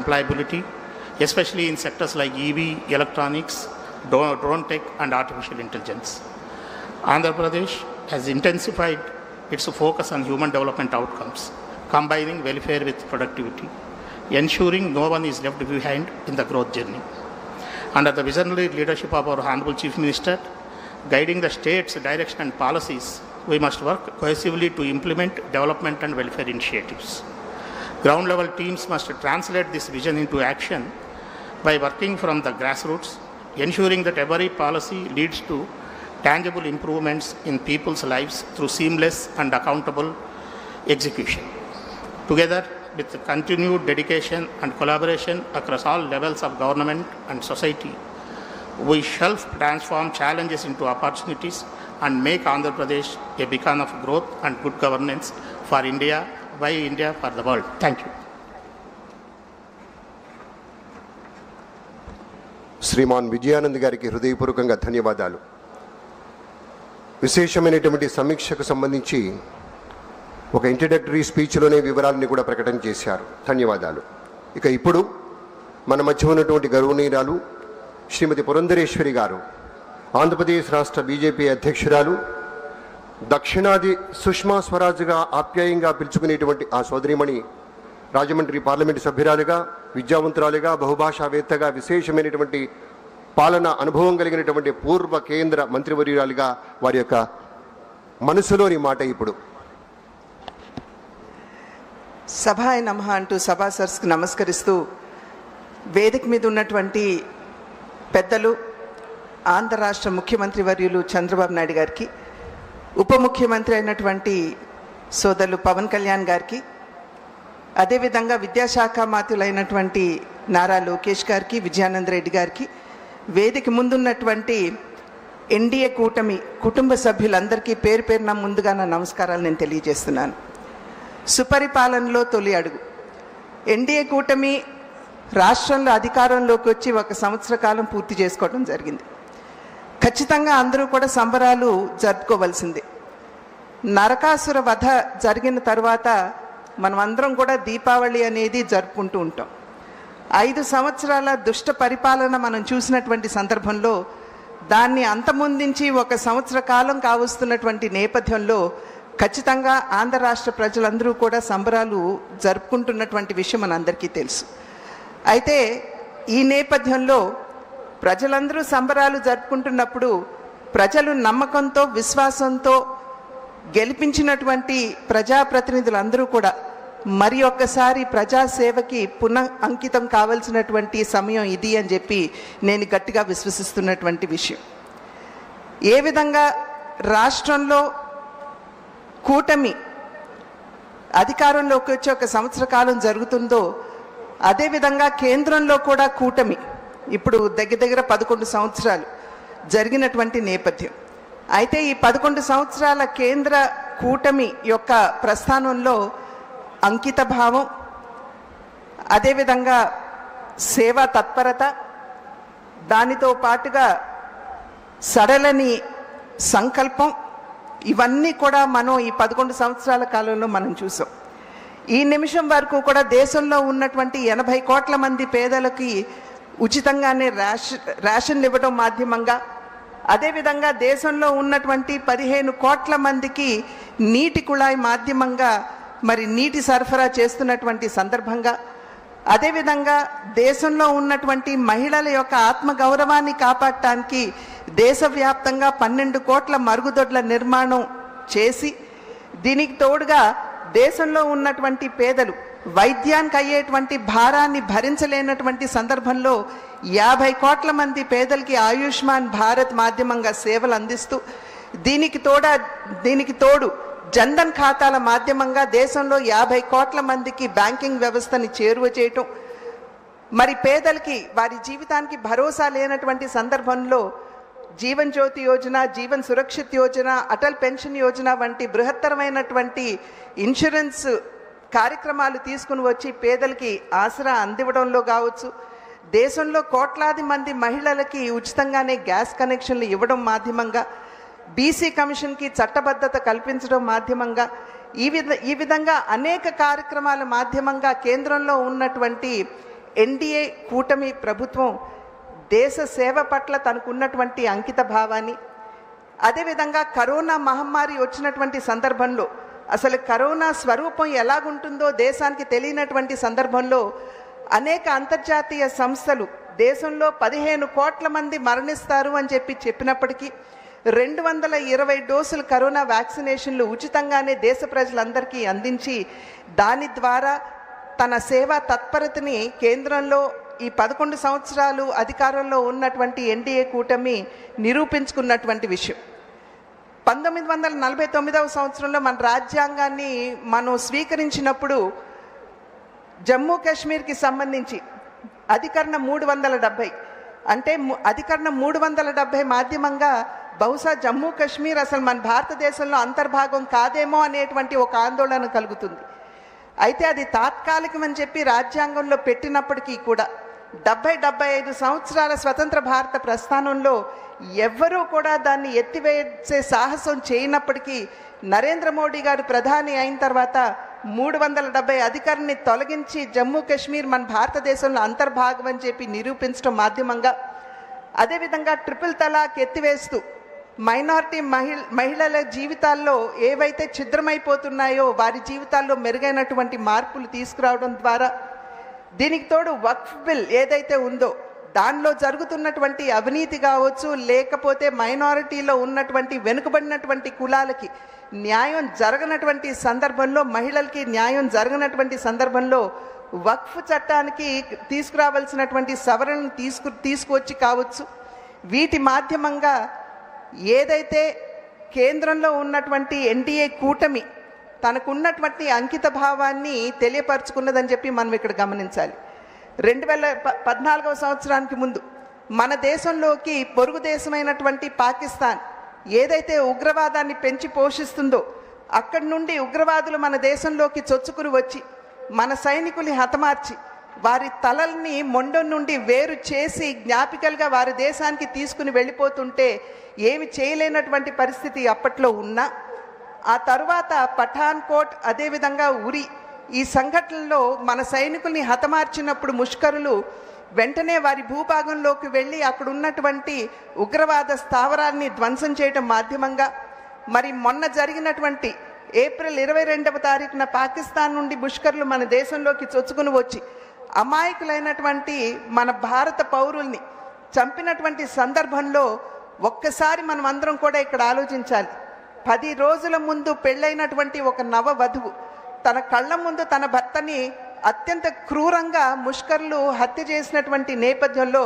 employability, especially in sectors like EV, electronics, drone tech, and artificial intelligence. Andhra Pradesh has intensified its focus on human development outcomes, combining welfare with productivity, ensuring no one is left behind in the growth journey. Under the visionary leadership of our Honorable Chief Minister, guiding the state's direction and policies, we must work cohesively to implement development and welfare initiatives. Ground level teams must translate this vision into action by working from the grassroots, ensuring that every policy leads to tangible improvements in people's lives through seamless and accountable execution. Together with continued dedication and collaboration across all levels of government and society, we shall transform challenges into opportunities and make Andhra Pradesh a beacon of growth and good governance for India, by India, for the world. Thank you. Shriman Vijayanand గారికి హృదయపూర్వకంగా ధన్యవాదాలు విశేషమైనటువంటి సమీక్షకు సంబంధించి ఒక introductory స్పీచ్లోనే వివరాలని కూడా ప్రకటన చేశారు ధన్యవాదాలు ఇక ఇప్పుడు మన మధ్య ఉన్నటువంటి గౌరవనీయురాలు శ్రీమతి పురంధరేశ్వరి గారు ఆంధ్రప్రదేశ్ రాష్ట్ర బీజేపీ అధ్యక్షురాలు దక్షిణాది సుష్మా స్వరాజ్గా ఆప్యాయంగా పిలుచుకునేటువంటి ఆ సోదరిమణి రాజమండ్రి పార్లమెంటు సభ్యురాలుగా విద్యావంతురాలుగా బహుభాషావేత్తగా విశేషమైనటువంటి పాలన అనుభవం కలిగినటువంటి పూర్వ కేంద్ర మంత్రివర్యురాలుగా వారి యొక్క మనసులోని మాట ఇప్పుడు. సభాయ నమ అంటూ సభా సర్స్కి నమస్కరిస్తూ వేదిక మీద ఉన్నటువంటి పెద్దలు ఆంధ్ర రాష్ట్ర ముఖ్యమంత్రి వర్యులు చంద్రబాబు నాయుడు గారికి ఉప ముఖ్యమంత్రి అయినటువంటి సోదరులు పవన్ కళ్యాణ్ గారికి అదేవిధంగా విద్యాశాఖ మాతులైనటువంటి నారా లోకేష్ గారికి విజయానంద రెడ్డి గారికి వేదిక ముందున్నటువంటి ఎన్డీఏ కూటమి కుటుంబ సభ్యులందరికీ పేరు పేరున ముందుగా నా నమస్కారాలు నేను తెలియజేస్తున్నాను. సుపరిపాలనలో తొలి అడుగు. ఎన్డీఏ కూటమి రాష్ట్రంలో అధికారంలోకి వచ్చి ఒక సంవత్సర కాలం పూర్తి చేసుకోవడం జరిగింది. ఖచ్చితంగా అందరూ కూడా సంబరాలు జరుపుకోవలసింది. నరకాసుర వధ జరిగిన తర్వాత మనం అందరం కూడా దీపావళి అనేది జరుపుకుంటూ ఉంటాం. ఐదు సంవత్సరాల దుష్ట పరిపాలన మనం చూసినటువంటి సందర్భంలో దాన్ని అంతమొందించి ఒక సంవత్సర కాలం కావస్తున్నటువంటి నేపథ్యంలో ఖచ్చితంగా ఆంధ్ర రాష్ట్ర ప్రజలందరూ కూడా సంబరాలు జరుపుకుంటున్నటువంటి విషయం మనందరికీ తెలుసు. అయితే ఈ నేపథ్యంలో ప్రజలందరూ సంబరాలు జరుపుకుంటున్నప్పుడు ప్రజలు నమ్మకంతో విశ్వాసంతో గెలిపించినటువంటి ప్రజాప్రతినిధులందరూ కూడా మరి ఒక్కసారి ప్రజాసేవకి పునః అంకితం కావలసినటువంటి సమయం ఇది అని చెప్పి నేను గట్టిగా విశ్వసిస్తున్నటువంటి విషయం. ఏ విధంగా రాష్ట్రంలో కూటమి అధికారంలోకి వచ్చి ఒక సంవత్సర కాలం జరుగుతుందో అదేవిధంగా కేంద్రంలో కూడా కూటమి ఇప్పుడు దగ్గర దగ్గర పదకొండు సంవత్సరాలు జరిగినటువంటి నేపథ్యం. అయితే ఈ పదకొండు సంవత్సరాల కేంద్ర కూటమి యొక్క ప్రస్థానంలో అంకిత భావం అదేవిధంగా సేవా తత్పరత దానితో పాటుగా సడలని సంకల్పం ఇవన్నీ కూడా మనం ఈ పదకొండు సంవత్సరాల కాలంలో మనం చూసాం. ఈ నిమిషం వరకు కూడా దేశంలో ఉన్నటువంటి ఎనభై కోట్ల మంది పేదలకి ఉచితంగానే ర్యాష్ రేషన్లు ఇవ్వడం మాధ్యమంగా. అదేవిధంగా దేశంలో ఉన్నటువంటి పదిహేను కోట్ల మందికి నీటి కుళాయి మాధ్యమంగా మరి నీటి సరఫరా చేస్తున్నటువంటి సందర్భంగా. అదేవిధంగా దేశంలో ఉన్నటువంటి మహిళల యొక్క ఆత్మగౌరవాన్ని కాపాడటానికి దేశవ్యాప్తంగా పన్నెండు కోట్ల మరుగుదొడ్ల నిర్మాణం చేసి దీనికి తోడుగా దేశంలో ఉన్నటువంటి పేదలు వైద్యానికి అయ్యేటువంటి భారాన్ని భరించలేనటువంటి సందర్భంలో యాభై కోట్ల మంది పేదలకి ఆయుష్మాన్ భారత్ మాధ్యమంగా సేవలు అందిస్తూ దీనికి తోడా దీనికి తోడు జన్ధన్ ఖాతాల మాధ్యమంగా దేశంలో యాభై కోట్ల మందికి బ్యాంకింగ్ వ్యవస్థని చేరువ చేయటం. మరి పేదలకి వారి జీవితానికి భరోసా లేనటువంటి సందర్భంలో జీవన్ జ్యోతి యోజన జీవన్ సురక్షిత్ యోజన అటల్ పెన్షన్ యోజన వంటి బృహత్తరమైనటువంటి ఇన్సూరెన్స్ కార్యక్రమాలు తీసుకుని వచ్చి పేదలకి ఆసరా అందివ్వడంలో కావచ్చు దేశంలో కోట్లాది మంది మహిళలకి ఉచితంగానే గ్యాస్ కనెక్షన్లు ఇవ్వడం మాధ్యమంగా బీసీ కమిషన్కి చట్టబద్ధత కల్పించడం మాధ్యమంగా ఈ విధ ఈ విధంగా అనేక కార్యక్రమాల మాధ్యమంగా కేంద్రంలో ఉన్నటువంటి ఎన్డీఏ కూటమి ప్రభుత్వం దేశ సేవ పట్ల తనకున్నటువంటి అంకిత భావాన్ని అదేవిధంగా కరోనా మహమ్మారి వచ్చినటువంటి సందర్భంలో అసలు కరోనా స్వరూపం ఎలాగుంటుందో దేశానికి తెలియనటువంటి సందర్భంలో అనేక అంతర్జాతీయ సంస్థలు దేశంలో పదిహేను కోట్ల మంది మరణిస్తారు అని చెప్పి చెప్పినప్పటికీ రెండు వందల ఇరవై డోసులు కరోనా వ్యాక్సినేషన్లు ఉచితంగానే దేశ ప్రజలందరికీ అందించి దాని ద్వారా తన సేవా తత్పరతని కేంద్రంలో ఈ పదకొండు సంవత్సరాలు అధికారంలో ఉన్నటువంటి ఎన్డీఏ కూటమి నిరూపించుకున్నటువంటి విషయం. పంతొమ్మిది వందల నలభై తొమ్మిదవ సంవత్సరంలో మన రాజ్యాంగాన్ని మనం స్వీకరించినప్పుడు జమ్మూ కాశ్మీర్కి సంబంధించి అధికరణ మూడు వందల డెబ్భై. అంటే అధికరణ మూడు వందల డెబ్భై మాధ్యమంగా బహుశా జమ్మూ కాశ్మీర్ అసలు మన భారతదేశంలో అంతర్భాగం కాదేమో అనేటువంటి ఒక ఆందోళన కలుగుతుంది. అయితే అది తాత్కాలికం అని చెప్పి రాజ్యాంగంలో పెట్టినప్పటికీ కూడా డెబ్బై డెబ్బై ఐదు సంవత్సరాల స్వతంత్ర భారత ప్రస్థానంలో ఎవ్వరూ కూడా దాన్ని ఎత్తివేసే సాహసం చేయనప్పటికీ నరేంద్ర మోడీ గారు ప్రధాని అయిన తర్వాత మూడు వందల డెబ్బై అధికారిని తొలగించి జమ్మూ కాశ్మీర్ మన భారతదేశంలో అంతర్భాగం అని చెప్పి నిరూపించడం మాధ్యమంగా అదేవిధంగా ట్రిపుల్ తలాక్ ఎత్తివేస్తూ మైనారిటీ మహి మహిళల జీవితాల్లో ఏవైతే ఛిద్రమైపోతున్నాయో వారి జీవితాల్లో మెరుగైనటువంటి మార్పులు తీసుకురావడం ద్వారా దీనికి తోడు వక్ఫ్ బిల్ ఏదైతే ఉందో దానిలో జరుగుతున్నటువంటి అవినీతి కావచ్చు లేకపోతే మైనారిటీలో ఉన్నటువంటి వెనుకబడినటువంటి కులాలకి న్యాయం జరగనటువంటి సందర్భంలో మహిళలకి న్యాయం జరగనటువంటి సందర్భంలో వక్ఫ్ చట్టానికి తీసుకురావాల్సినటువంటి సవరణను తీసుకు తీసుకువచ్చి కావచ్చు. వీటి మాధ్యమంగా ఏదైతే కేంద్రంలో ఉన్నటువంటి ఎన్డీఏ కూటమి తనకున్నటువంటి అంకిత భావాన్ని తెలియపరుచుకున్నదని చెప్పి మనం ఇక్కడ గమనించాలి. రెండు వేల ప- పద్నాలుగవ సంవత్సరానికి ముందు మన దేశంలోకి పొరుగు దేశమైనటువంటి పాకిస్తాన్ ఏదైతే ఉగ్రవాదాన్ని పెంచి పోషిస్తుందో అక్కడి నుండి ఉగ్రవాదులు మన దేశంలోకి చొచ్చుకుని వచ్చి మన సైనికుల్ని హతమార్చి వారి తలల్ని మొండం నుండి వేరు చేసి జ్ఞాపికలుగా వారి దేశానికి తీసుకుని వెళ్ళిపోతుంటే ఏమి చేయలేనటువంటి పరిస్థితి అప్పట్లో ఉన్నా. ఆ తరువాత పఠాన్కోట్ అదేవిధంగా ఉరి ఈ సంఘటనలో మన సైనికుల్ని హతమార్చినప్పుడు ముష్కరులు వెంటనే వారి భూభాగంలోకి వెళ్ళి అక్కడ ఉన్నటువంటి ఉగ్రవాద స్థావరాన్ని ధ్వంసం చేయడం మాధ్యమంగా మరి మొన్న జరిగినటువంటి ఏప్రిల్ ఇరవై రెండవ తారీఖున పాకిస్తాన్ నుండి ముష్కర్లు మన దేశంలోకి చొచ్చుకుని వచ్చి అమాయకులైనటువంటి మన భారత పౌరుల్ని చంపినటువంటి సందర్భంలో ఒక్కసారి మనం అందరం కూడా ఇక్కడ ఆలోచించాలి. పది రోజుల ముందు పెళ్ళైనటువంటి ఒక నవ వధువు తన కళ్ళ ముందు తన భర్తని అత్యంత క్రూరంగా ముష్కర్లు హత్య చేసినటువంటి నేపథ్యంలో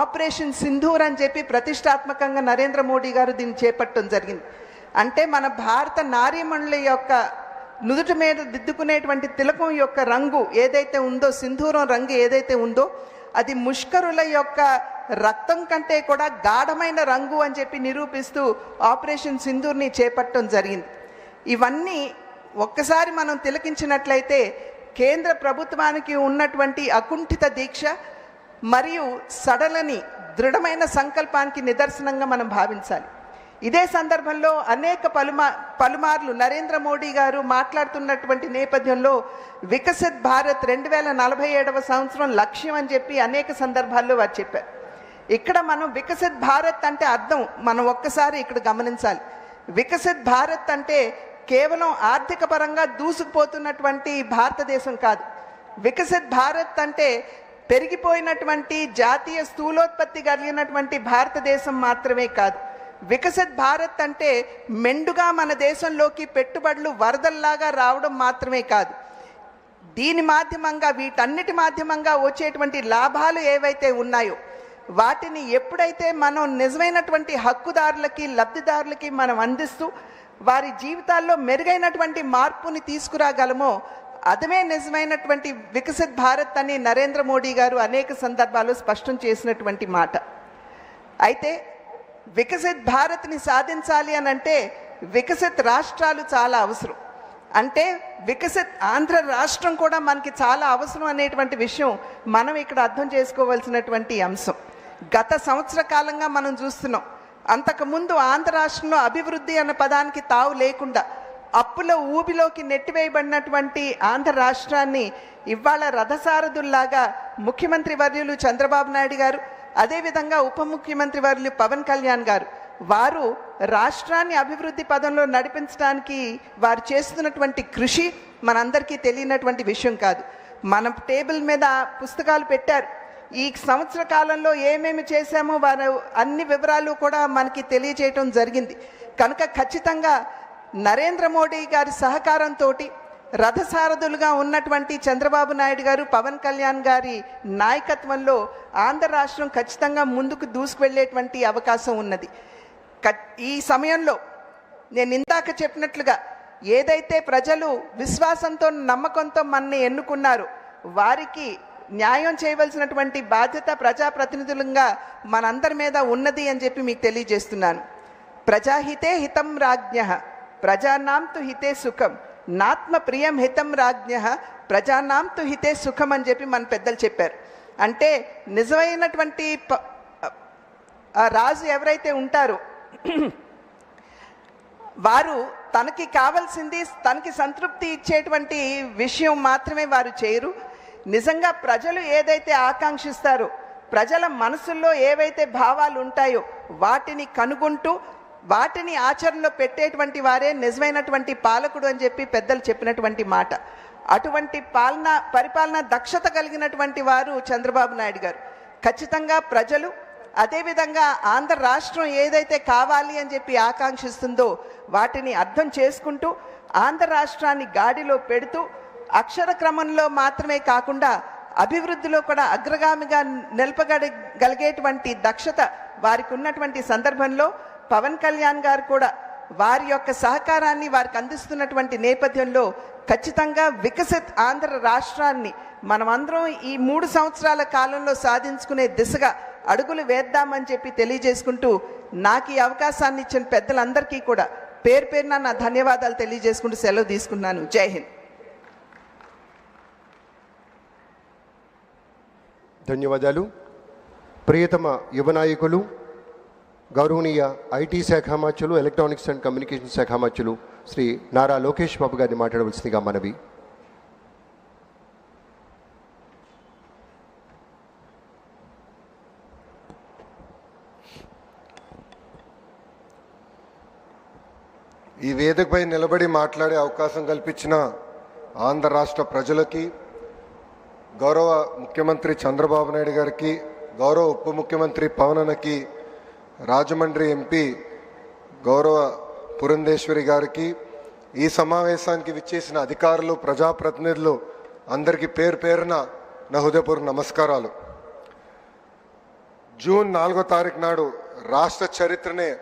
ఆపరేషన్ సింధూర్ అని చెప్పి ప్రతిష్టాత్మకంగా నరేంద్ర మోడీ గారు దీన్ని చేపట్టడం జరిగింది. అంటే మన భారత నారీమణుల యొక్క నుదుటి మీద దిద్దుకునేటువంటి తిలకం యొక్క రంగు ఏదైతే ఉందో సింధూరం రంగు ఏదైతే ఉందో అది ముష్కరుల యొక్క రక్తం కంటే కూడా గాఢమైన రంగు అని చెప్పి నిరూపిస్తూ ఆపరేషన్ సింధూర్ని చేపట్టడం జరిగింది. ఇవన్నీ ఒక్కసారి మనం తిలకించినట్లయితే కేంద్ర ప్రభుత్వానికి ఉన్నటువంటి అకుంఠిత దీక్ష మరియు సడలని దృఢమైన సంకల్పానికి నిదర్శనంగా మనం భావించాలి. ఇదే సందర్భంలో అనేక పలుమా పలుమార్లు నరేంద్ర మోడీ గారు మాట్లాడుతున్నటువంటి నేపథ్యంలో వికసిత్ భారత్ రెండు వేల నలభై ఏడవ సంవత్సరం లక్ష్యం అని చెప్పి అనేక సందర్భాల్లో వారు చెప్పారు. ఇక్కడ మనం వికసిత్ భారత్ అంటే అర్థం మనం ఒక్కసారి ఇక్కడ గమనించాలి. వికసిత్ భారత్ అంటే కేవలం ఆర్థిక పరంగా దూసుకుపోతున్నటువంటి భారతదేశం కాదు. వికసిత్ భారత్ అంటే పెరిగిపోయినటువంటి జాతీయ స్థూలోత్పత్తి కలిగినటువంటి భారతదేశం మాత్రమే కాదు. వికసిత్ భారత్ అంటే మెండుగా మన దేశంలోకి పెట్టుబడులు వరదల్లాగా రావడం మాత్రమే కాదు. దీని మాధ్యమంగా వీటన్నిటి మాధ్యమంగా వచ్చేటువంటి లాభాలు ఏవైతే ఉన్నాయో వాటిని ఎప్పుడైతే మనం నిజమైనటువంటి హక్కుదారులకి లబ్ధిదారులకి మనం అందిస్తూ వారి జీవితాల్లో మెరుగైనటువంటి మార్పుని తీసుకురాగలమో అదమే నిజమైనటువంటి వికసిత్ భారత్ అని నరేంద్ర మోడీ గారు అనేక సందర్భాల్లో స్పష్టం చేసినటువంటి మాట. అయితే వికసిత్ భారత్ని సాధించాలి అని అంటే వికసిత్ రాష్ట్రాలు చాలా అవసరం. అంటే వికసిత్ ఆంధ్ర రాష్ట్రం కూడా మనకి చాలా అవసరం అనేటువంటి విషయం మనం ఇక్కడ అర్థం చేసుకోవాల్సినటువంటి అంశం. గత సంవత్సర కాలంగా మనం చూస్తున్నాం. అంతకుముందు ఆంధ్ర రాష్ట్రంలో అభివృద్ధి అన్న పదానికి తావు లేకుండా అప్పుల ఊబిలోకి నెట్టివేయబడినటువంటి ఆంధ్ర రాష్ట్రాన్ని ఇవాళ రథసారథుల్లాగా ముఖ్యమంత్రి వర్యులు చంద్రబాబు నాయుడు గారు అదేవిధంగా ఉప ముఖ్యమంత్రి వర్యులు పవన్ కళ్యాణ్ గారు వారు రాష్ట్రాన్ని అభివృద్ధి పదంలో నడిపించడానికి వారు చేస్తున్నటువంటి కృషి మనందరికీ తెలియనటువంటి విషయం కాదు. మన టేబుల్ మీద పుస్తకాలు పెట్టారు. ఈ సంవత్సర కాలంలో ఏమేమి చేశామో వారు అన్ని వివరాలు కూడా మనకి తెలియజేయటం జరిగింది. కనుక ఖచ్చితంగా నరేంద్ర మోడీ గారి సహకారంతో రథసారథులుగా ఉన్నటువంటి చంద్రబాబు నాయుడు గారు పవన్ కళ్యాణ్ గారి నాయకత్వంలో ఆంధ్ర రాష్ట్రం ఖచ్చితంగా ముందుకు దూసుకువెళ్ళేటువంటి అవకాశం ఉన్నది. ఈ సమయంలో నేను ఇందాక చెప్పినట్లుగా ఏదైతే ప్రజలు విశ్వాసంతో నమ్మకంతో మనని ఎన్నుకున్నారు వారికి న్యాయం చేయవలసినటువంటి బాధ్యత ప్రజాప్రతినిధులంగా మనందరి మీద ఉన్నది అని చెప్పి మీకు తెలియజేస్తున్నాను. ప్రజాహితే హితం రాజ్ఞ ప్రజానాం తు హితే సుఖం నాత్మ ప్రియం హితం రాజ్ఞ ప్రజానాం తు హితే సుఖం అని చెప్పి మన పెద్దలు చెప్పారు. అంటే నిజమైనటువంటి రాజు ఎవరైతే ఉంటారో వారు తనకి కావాల్సింది తనకి సంతృప్తి ఇచ్చేటువంటి విషయం మాత్రమే వారు చేయరు. నిజంగా ప్రజలు ఏదైతే ఆకాంక్షిస్తారో ప్రజల మనసుల్లో ఏవైతే భావాలు ఉంటాయో వాటిని కనుగొంటూ వాటిని ఆచరణలో పెట్టేటువంటి వారే నిజమైనటువంటి పాలకుడు అని చెప్పి పెద్దలు చెప్పినటువంటి మాట. అటువంటి పాలన పరిపాలన దక్షత కలిగినటువంటి వారు చంద్రబాబు నాయుడు గారు. ఖచ్చితంగా ప్రజలు అదేవిధంగా ఆంధ్ర రాష్ట్రం ఏదైతే కావాలి అని చెప్పి ఆకాంక్షిస్తుందో వాటిని అర్థం చేసుకుంటూ ఆంధ్ర రాష్ట్రాన్ని గాడిలో పెడుతూ అక్షర క్రమంలో మాత్రమే కాకుండా అభివృద్ధిలో కూడా అగ్రగామిగా నిలపగలిగేటువంటి దక్షత వారికి ఉన్నటువంటి సందర్భంలో పవన్ కళ్యాణ్ గారు కూడా వారి యొక్క సహకారాన్ని వారికి అందిస్తున్నటువంటి నేపథ్యంలో ఖచ్చితంగా వికసిత్ ఆంధ్ర రాష్ట్రాన్ని మనమందరం ఈ మూడు సంవత్సరాల కాలంలో సాధించుకునే దిశగా అడుగులు వేద్దామని చెప్పి తెలియజేసుకుంటూ నాకు ఈ అవకాశాన్ని ఇచ్చిన పెద్దలందరికీ కూడా పేరు పేరున నా ధన్యవాదాలు తెలియజేసుకుంటూ సెలవు తీసుకున్నాను జై హింద్. ధన్యవాదాలు. ప్రియతమ యువ నాయకులు గౌరవనీయ ఐటీ శాఖ ఎలక్ట్రానిక్స్ అండ్ కమ్యూనికేషన్ శాఖ శ్రీ నారా లోకేష్ బాబు గారిని మాట్లాడవలసిందిగా మనవి. ఈ వేదికపై నిలబడి మాట్లాడే అవకాశం కల్పించిన ఆంధ్ర రాష్ట్ర ప్రజలకి గౌరవ ముఖ్యమంత్రి చంద్రబాబు నాయుడు గారికి గౌరవ ఉప ముఖ్యమంత్రి పవనన్నకి రాజమండ్రి ఎంపీ గౌరవ పురంధేశ్వరి గారికి ఈ సమావేశానికి విచ్చేసిన అధికారులు ప్రజాప్రతినిధులు అందరికీ పేరు పేరున నా హృదయపూర్వక నమస్కారాలు. జూన్ నాలుగో తారీఖు నాడు రాష్ట్ర చరిత్రనే